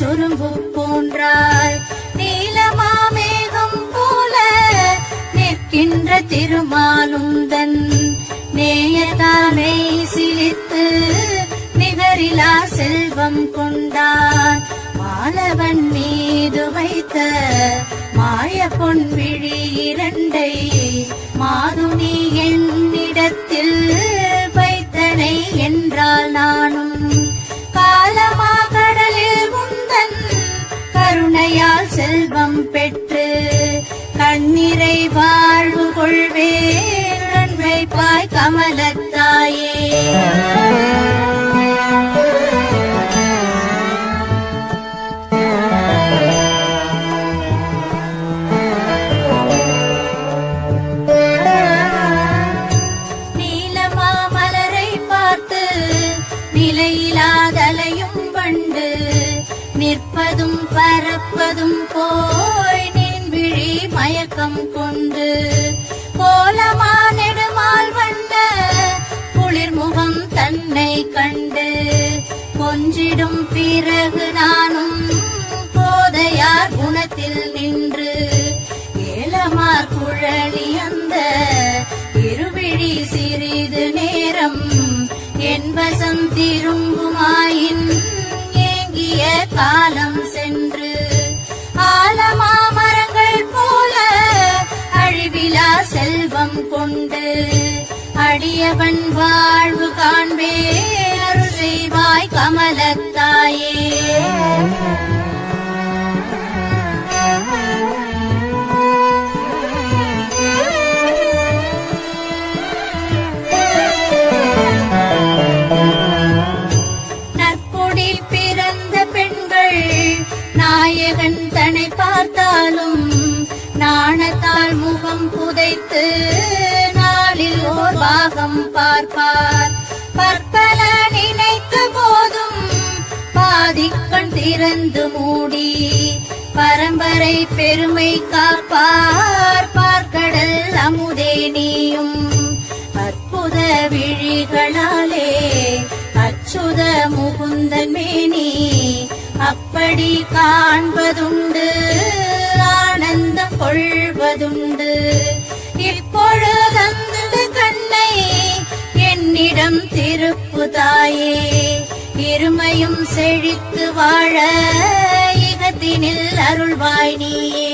சுரும்பு போன்றாய். நீலமாமேகம் போல நிற்கின்ற திருமாலுந்தன். நேயதானை சிலித்து நிகரிலா செல்வம் கொண்டான். மாலவன் மீது வைத்த மாய பொன் விழி இரண்டை மாதுனி என்னிடத்தில் வைத்தனை என்றால் நானும். காலமாக கருணையால் செல்வம் பெற்று கண்ணீரை வாழ்வு கொள்வே நன்மை பாய் கமலத்தாயே. நீலமாமலரை பார்த்து நிலையிலாதலையும் பண்டு நிற்பதும் பறப்பதும் போய் நின் விழி மயக்கம் கொண்டு. கோலமா நெடுமால் வந்த குளிர்முகம் தன்னை கண்டு. கொஞ்சிடும் பிறகு நானும் போதையார் குணத்தில் நின்று. ஏலமார் குழலி அந்த இருவிழி சிறிது நேரம். என் வசம் திரும்புமாயின் ஏங்கிய காலம் சென்று ஆலமா மரங்கள் போல அழிவிலா செல்வம் கொண்டு அடியவன் வாழ்வு காண்பே அருள் செய்வாய் கமலத்தாயே. பார்த்தாலும் நாணத்தால் முகம் புதைத்து நாளில் ஓர் பாகம் பார்ப்பார். பற்பல நினைத்த போதும் பாதிக்கண் திறந்து மூடி பரம்பரை பெருமை காப்பார். பார்க்கடல் அமுதே நீயும் அற்புத விழிகளாலே அச்சுத முகுந்தன் மேனி அப்படி காண்பதுண்டு ஆனந்தம் கொள்வதுண்டு. இப்பொழுதந்து கண்ணை என்னிடம் திருப்பு தாயே இருமையும் செழித்து வாழ இகத்தினில் அருள்வாய் நீயே.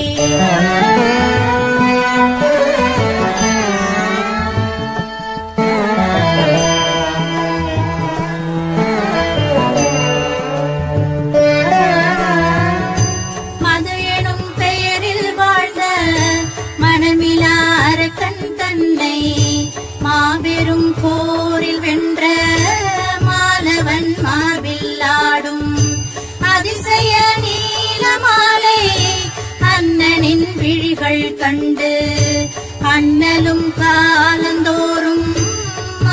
விழிகள் கண்டு அண்ணலும் காலந்தோறும்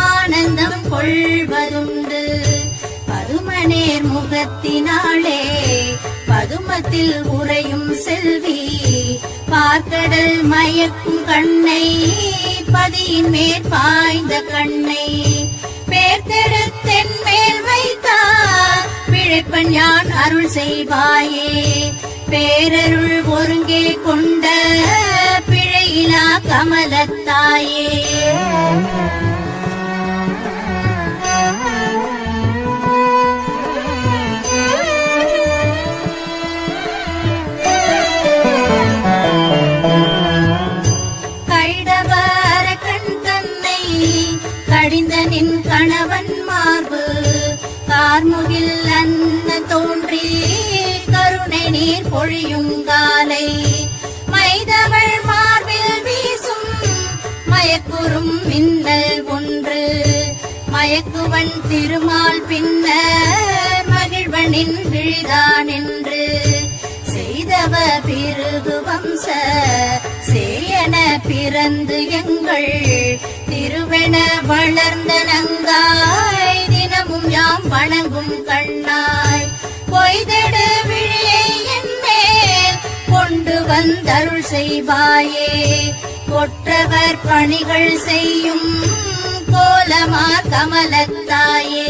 ஆனந்தம் கொள்வதுண்டு. பதுமனேர் முகத்தினாலே பதுமத்தில் உறையும் செல்வி பார்க்கடல் மயக்கும் கண்ணை பதியின் மேற் பாய்ந்த கண்ணை. பேர்த்தெடுத்தென் மேல் வைத்தார் பிழைப்பன் யான் அருள் செய்வாயே. பேரருள் ஒருங்கே கொண்ட பிழையிலா கமலத்தாயே. கடிந்த நின் கணவன் மார்பு கார்முகில் மயக்குவன் திருமால் பின்னர் மகிழ்வனின் விழிதான் என்று செய்தவ பிறகு வம்ச சேயன பிறந்து எங்கள் திருவென வளர்ந்த நங்காய் தினமும் யாம் வணங்கும் கண்ணாய். பொய்தடு விழியை என்மேல் கொண்டு வந்தருள் செய்வாயே. கொற்றவர் பணிகள் செய்யும் கோலமா கமலத்தாயே.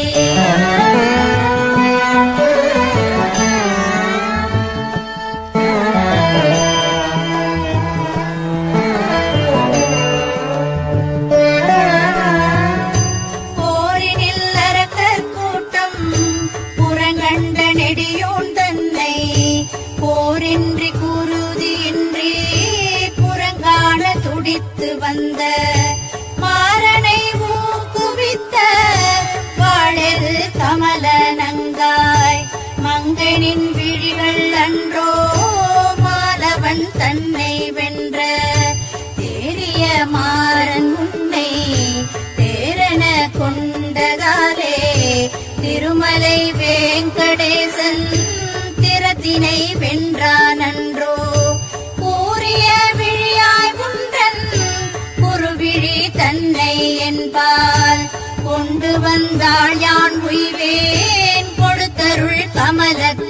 வந்தாள் யான் உய்வேன் கொடுத்தருள் கமலத்தாயே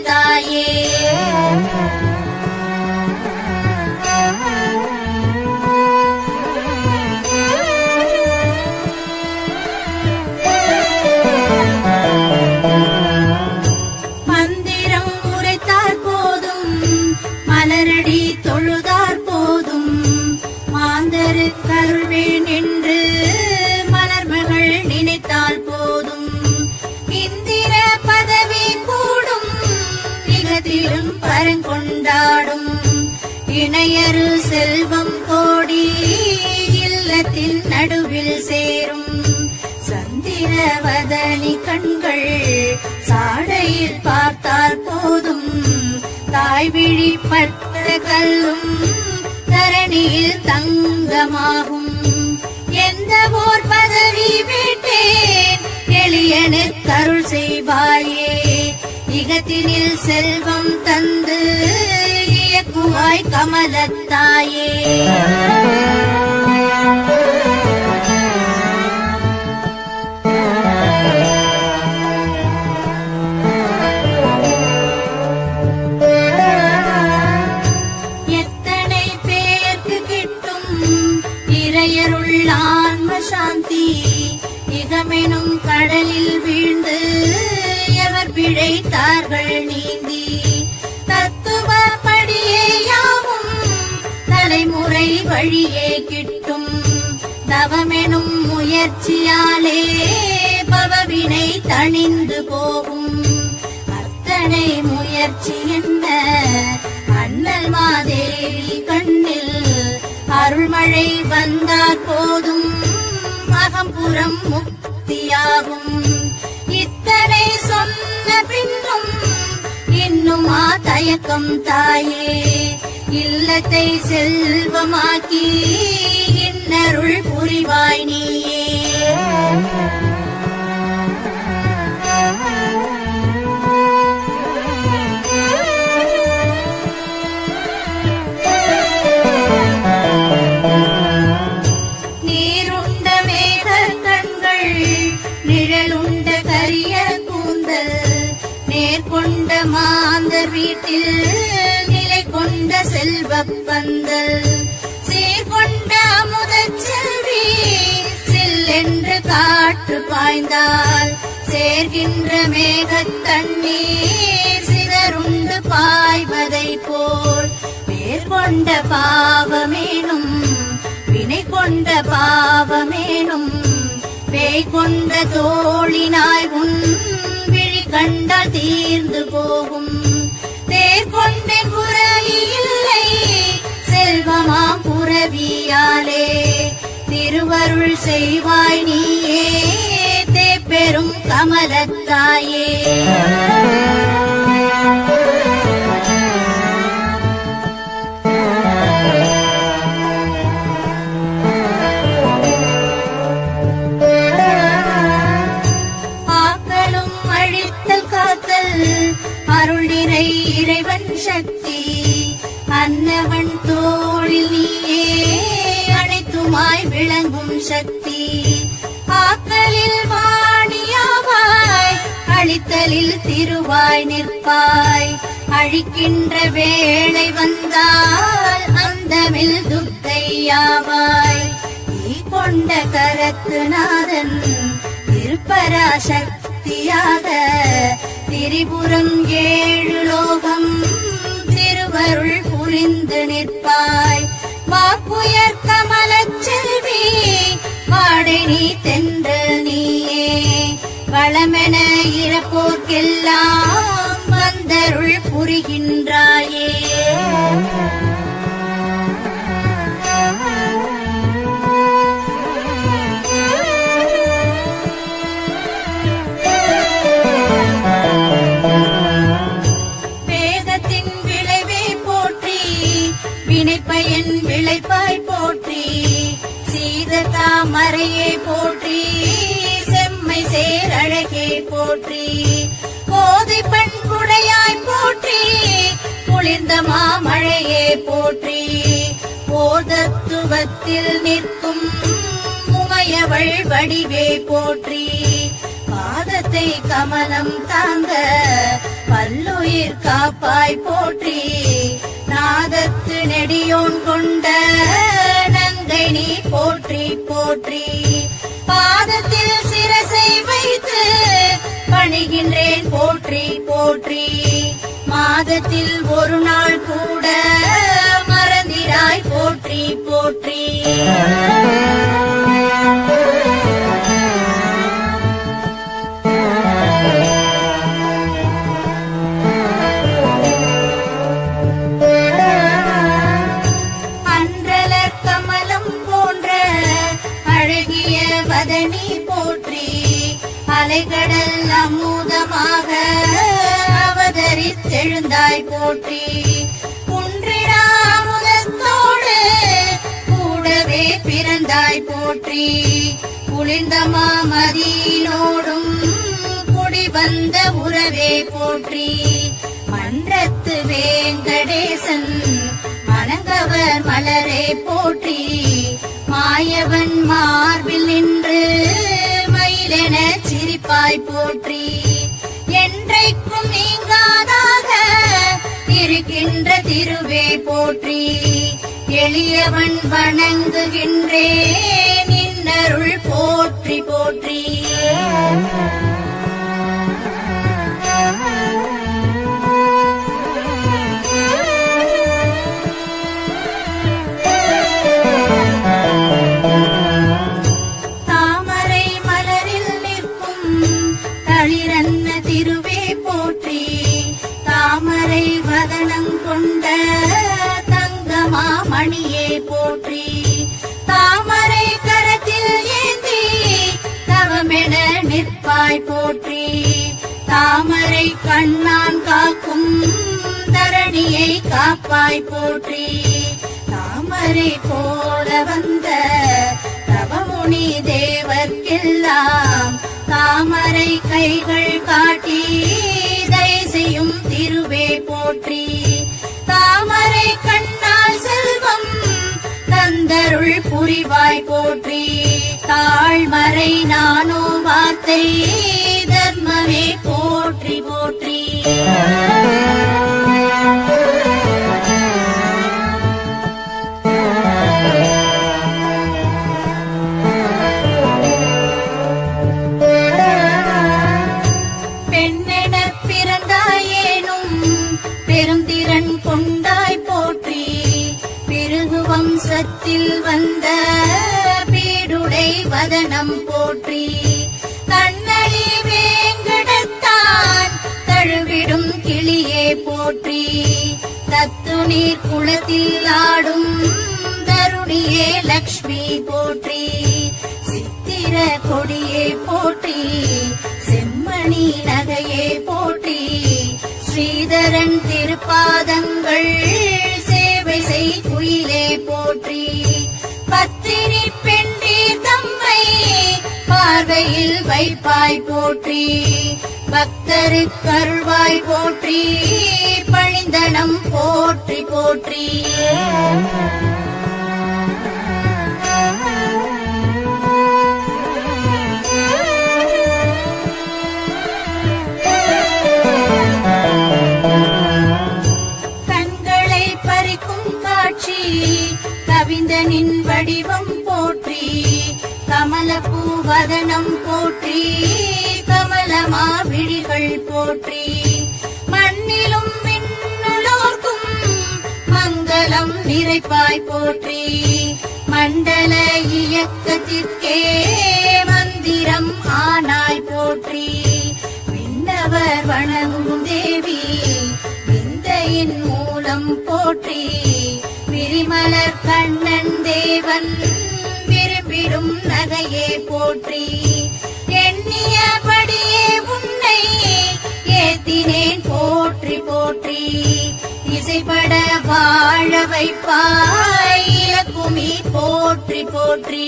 தாய் பற்ற கல்லும் தரணியில் தங்கமாகும். எந்த ஓர் பதவி விட்டேன்? எளியனு கருள் செய்வாயே. இகத்தினில் செல்வம் தந்து இயக்குவாய் கமலத்தாயே பிழைத்தார்கள் நீந்தி தத்துவ படியே யாவும் தலைமுறை வழியே கிட்டும். தவமெனும் முயற்சியாலே பவவினை தணிந்து போகும். அத்தனை முயற்சி என்ன? அண்ணல் மாதேவி கண்ணில் அருள்மழை வந்தார் போதும். அகம்புறம் முக்தியாகும். சொன்ன பின்னும் இன்னுமா தயக்கம் தாயே. இல்லத்தை செல்வமாக்கி இன்னருள் புரிவாய் நீ. செல்வப் பந்தல் சீர்கொண்ட அமுதச் செல்வி சில்லென்று காற்று பாய்ந்தால். சேர்கின்ற மேகத் தண்ணீர் சிதறுண்டு பாய்வதை போல். மேற்கொண்ட கொண்ட பாவமேனும் வினை கொண்ட பாவமேனும் பேய் கொண்ட தோழினாய் உன் விழி கண்டால் தீர்ந்து போகும். தேர் கொண்ட புறவி இல்லை செல்வமாம் புறவியாலே திருவருள் செய்வாய் நீயே தே பெரும் கமலத்தாயே அன்னவன் தோழில் நீயே. அனைத்துமாய் விளங்கும் சக்தி. ஆக்கலில் வாணியாவாய் அழித்தலில் திருவாய் நிற்பாய். அழிக்கின்ற வேளை வந்தால் அந்தமில் துர்க்கையாவாய். நீ கொண்ட கரத்து நாதன் திருப்பராசக்தியாக. திரிபுரம் ஏழு லோகம் திருவருள் புரிந்து நிற்பாய். மாப்புயர் கமல செல்வி வாடை நீ தென்றல் நீயே. வளமென இறப்போர்க்கெல்லாம் வந்தருள் புரிகின்றாயே. குளிர்ந்த மாமழையே போற்றி போதத்துவத்தில் நிற்கும் உமையவள் வடிவே போற்றி. பாதத்தை கமலம் தாங்க பல்லுயிர் காப்பாய் போற்றி. நாதத்து நெடியோன் கொண்ட நங்கை நீ போற்றி போற்றி. பாதத்தில் சிரசை வைத்து பணிகின்றேன் போற்றி போற்றி. மாதத்தில் ஒரு நாள் கூட மறந்திராய் போற்றி போற்றி. போற்றி குன்றிடா அமுதத்தோடு கூடவே பிறந்தாய் போற்றி. குளிர்ந்த மாமதியினோடும் குடி வந்த உறவே போற்றி. மன்றத்து வேங்கடேசன் மணங்கவர் மலரே போற்றி. மாயவன் மார்பில் நின்று மயிலென சிரிப்பாய் போற்றி. என்றைக்கும் நீங்க இருக்கின்ற திருவே போற்றி. எளியவன் வணங்குகின்றேன் இன்னருள் போற்றி போற்றி. போற்றி. தாமரை கண்ணால் செல்வம் தந்தருள் புரிவாய் போற்றி. தாழ்மறை நானோ வார்த்தை தர்மமே போற்றி போற்றி. தத்துநீர் குளத்தில் ஆடும் தருணியே லக்ஷ்மி போற்றி சித்திர கொடியே போற்றி செம்மணி நகையே போற்றி ஸ்ரீதரன் திருப்பாதங்கள் சேவை செய் குயிலே போற்றி. பத்தினி பெண்டீர் தம்மை பார்வையில் வைப்பாய் போற்றி. பக்தருக்கு அருள்வாய் போற்றி பழிந்தனம் போற்றி போற்றி. கண்களை பறிக்கும் காட்சி கவிந்தனின் வடிவம் போற்றி கமலப்பூ வதனம் போற்றி. மாவிழிகள் போற்றி மண்ணிலும் மின்னுலோர்க்கும் மங்களம் நிறைப்பாய் போற்றி. மண்டல இயக்கத்திற்கே மந்திரம் ஆனாய் போற்றி. விண்ணவர் வணங்கும் தேவி விந்தையின் மூலம் போற்றி. விரிமலர் கண்ணன் தேவன் விரும்பிடும் நகையே போற்றி. எண்ணிய ஏத்தினேன் போற்றி போற்றி. இசைப்பட வாழ வைப்பாய் இலக்குமி போற்றி போற்றி.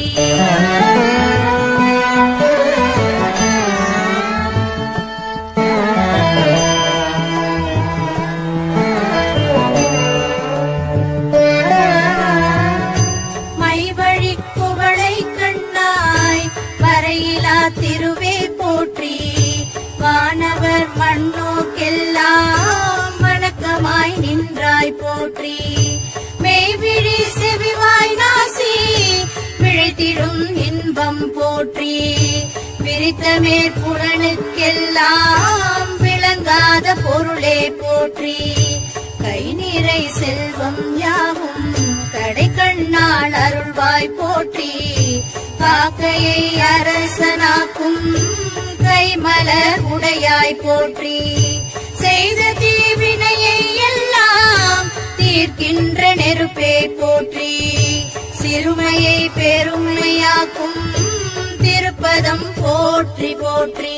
போற்றி மெய்விழி செவிவாய் நாசி விழித்திடும் இன்பம் போற்றி. விரித்த மேற்புலனுக்கெல்லாம் விளங்காத பொருளே போற்றி. கை நிறை செல்வம் யாவும் கடை கண்ணால் அருள்வாய் போற்றி. காக்கையை அரசனாக்கும் கைமலர் உடையாய் போற்றி. செய்த தீவினையை தீர்க்கின்ற நெருப்பே போற்றி. சிறுமையை பெருமையாக்கும் திருப்பதம் போற்றி போற்றி.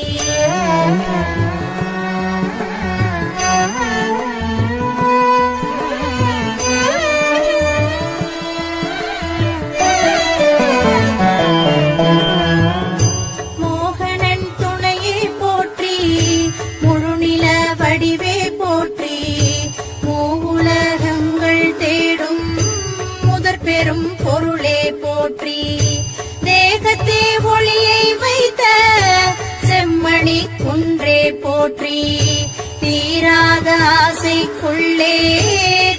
ஆசைக்குள்ளே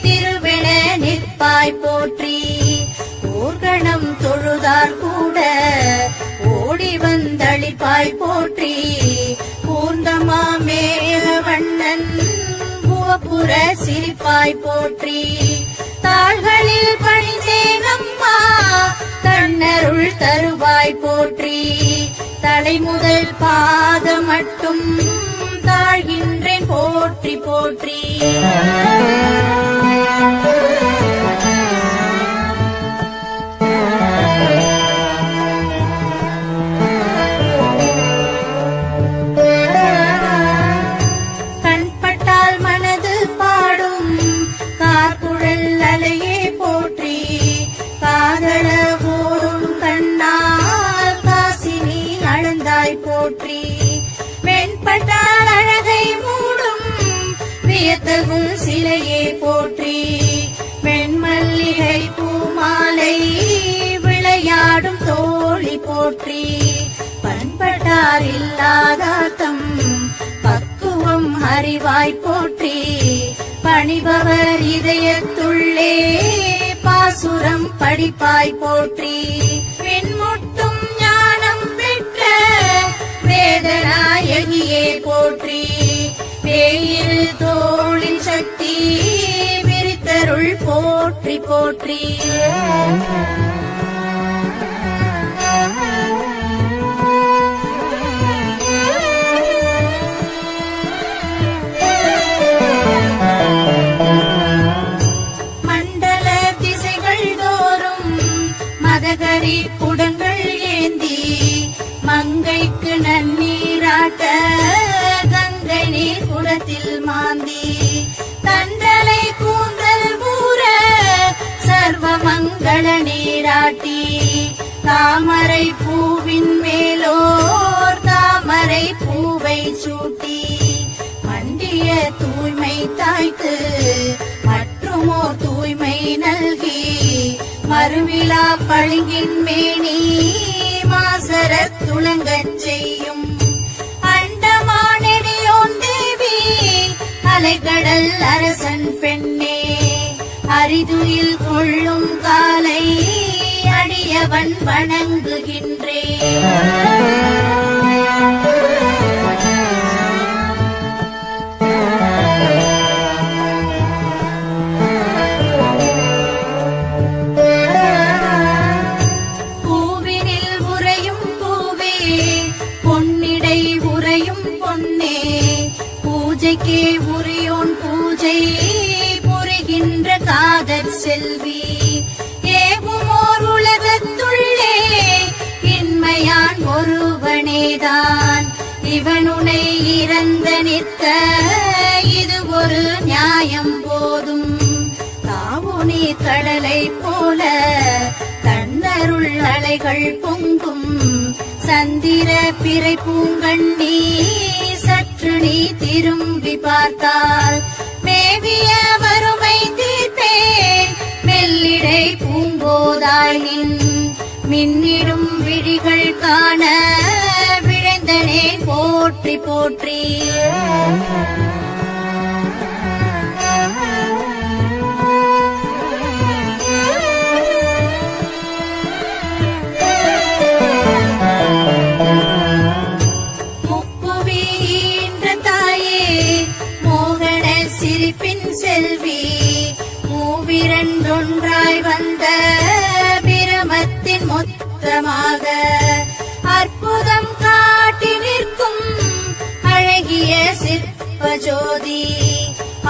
திருவென நிற்பாய் போற்றி. ஊர்கணம் தொழுதார் கூட ஓடி வந்தளிப்பாய் போற்றி. பூந்தமா மேல வண்ணன் புவப்புற சிரிப்பாய் போற்றி. தாள்களில் பணிந்தேன் அம்மா தன்னருள் தருவாய் போற்றி. தலை முதல் பாதம் மட்டும் போற்றி பண்பட்டார் இல்லாதாத்தம் பக்குவம் அறிவாய் போற்றி பணிபவர் இதயத்துள்ளே பாசுரம் படிப்பாய் போற்றி. பின்முட்டும் ஞானம் பெற்ற வேதநாயகியே போற்றி. பேயில் தோளின் சக்தி விரித்தருள் போற்றி போற்றி. நீராட்டி தாமரை பூவின் மேலோர் தாமரை பூவை சூட்டி மண்டிய தூய்மை தாய்த்து மற்றுமோர் தூய்மை நல்கி மறுவிழா பழுங்கின் மேனி மாசர துளங்கச் செய்யும். அண்டமானடியோன் தேவி அலைகடல் அரசன் பெண்ணே அரிதுயில் கொள்ளும் காலை அடியவன் வணங்குகின்றேன். ஒருவனேதான் இவனுனை இறந்த நிற்க இது ஒரு நியாயம் போதும். தாவுனி கடலை போல தன்னருள் அலைகள் பொங்கும். சந்திர பிறை பூங்கண்ணி சற்று நீ திரும்பி பார்த்தால். மேவிய வறுமை தீர்ப்பேன். மெல்லிடை பூங்கோதாயின் மின்னிடும் விழிகள் காண விழைந்தனே போற்றி போற்றி. செல்வி மூவிரண்டொன்றாய் வந்த மொத்தமாக அற்புதம் காட்டி நிற்கும் அழகிய சிற்ப ஜோதி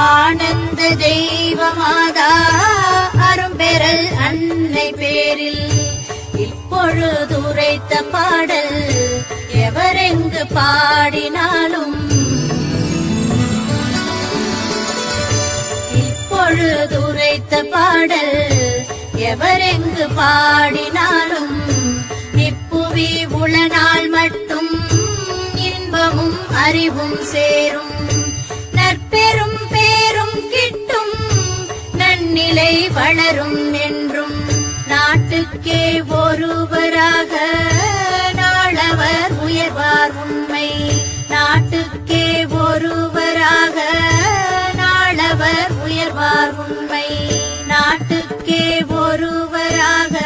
ஆனந்த தெய்வமாதா அரும்பெறல் அன்னை பேரில். இப்பொழுது உரைத்த பாடல் எவரெங்கு பாடினாலும். இப்பொழுது உரைத்த பாடல் எவரெங்கு பாடினாலும். கல்வி உளனால் மட்டும் இன்பமும் அறிவும் சேரும். நற்பெரும் பேரும் கிட்டும் நன்னிலை வளரும் என்றும். நாட்டுக்கே ஒருவராக நாளவர் உயர்வார் உண்மை. நாட்டுக்கே ஒருவராக நாளவர் உயர்வார் உண்மை. நாட்டுக்கே ஒருவராக